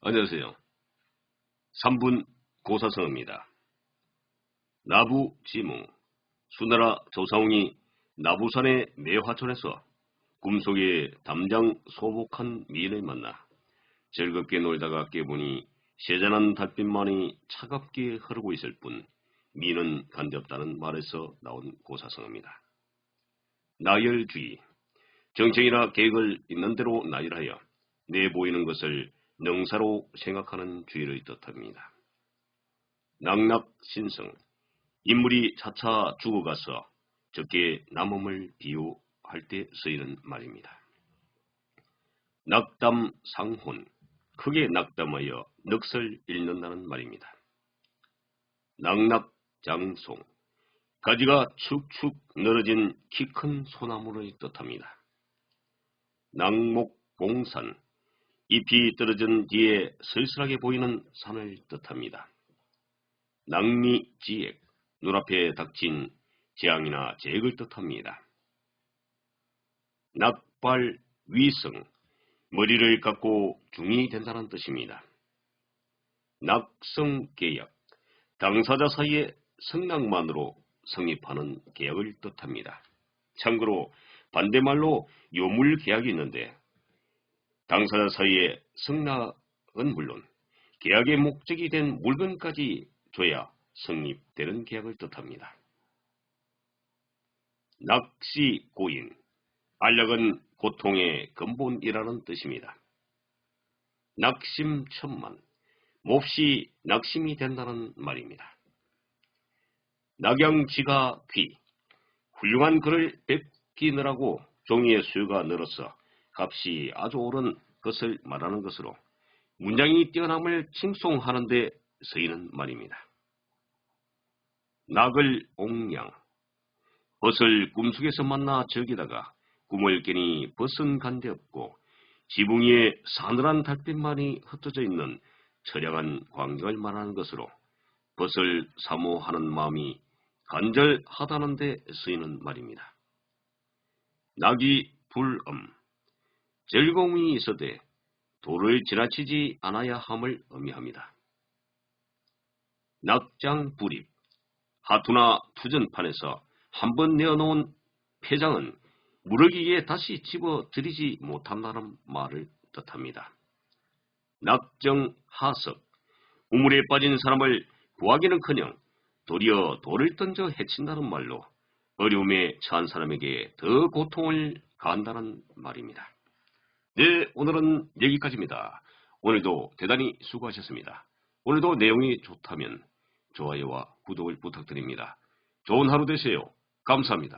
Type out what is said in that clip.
안녕하세요. 3분 고사성입니다. 나부 지무 수나라 조사홍이 나부산의 매화촌에서 꿈속에 담장 소복한 미인을 만나 즐겁게 놀다가 깨보니 세잔한 달빛만이 차갑게 흐르고 있을 뿐 미는 간접다는 말에서 나온 고사성입니다. 나열주의 정책이나 계획을 있는 대로 나열하여 내보이는 것을 능사로 생각하는 주의를 뜻합니다. 낙낙신성 인물이 차차 죽어가서 적게 남음을 비유할 때 쓰이는 말입니다. 낙담상혼 크게 낙담하여 넋을 잃는다는 말입니다. 낙낙장송 가지가 축축 늘어진 키 큰 소나무를 뜻합니다. 낙목봉산 잎이 떨어진 뒤에 쓸쓸하게 보이는 산을 뜻합니다. 낭미지액 눈앞에 닥친 재앙이나 재액을 뜻합니다. 낙발 위성 머리를 깎고 중이 된다는 뜻입니다. 낙성계약 당사자 사이에 성낙만으로 성립하는 계약을 뜻합니다. 참고로 반대말로 요물계약이 있는데 당사자 사이에 성낙은 물론 계약의 목적이 된 물건까지 줘야 성립되는 계약을 뜻합니다. 낚시고인 알력은 고통의 근본이라는 뜻입니다. 낙심천만 몹시 낙심이 된다는 말입니다. 낙양지가 귀 훌륭한 글을 뵙기느라고 종이의 수요가 늘어서 값이 아주 오른 것을 말하는 것으로 문장이 뛰어남을 칭송하는 데 쓰이는 말입니다. 낙을 옹양 벗을 꿈속에서 만나 즐기다가 꿈을 깨니 벗은 간데 없고 지붕 위에 사늘한 달빛만이 흩어져 있는 처량한 광경을 말하는 것으로 벗을 사모하는 마음이 간절하다는 데 쓰이는 말입니다. 낙이 불엄 즐거움이 있어되 도를 지나치지 않아야 함을 의미합니다. 낙장 불입 하투나 투전판에서 한 번 내어놓은 폐장은 무르기에 다시 집어들이지 못한다는 말을 뜻합니다. 낙정 하석 우물에 빠진 사람을 구하기는커녕 도리어 돌을 던져 해친다는 말로 어려움에 처한 사람에게 더 고통을 가한다는 말입니다. 네, 오늘은 여기까지입니다. 오늘도 대단히 수고하셨습니다. 오늘도 내용이 좋다면 좋아요와 구독을 부탁드립니다. 좋은 하루 되세요. 감사합니다.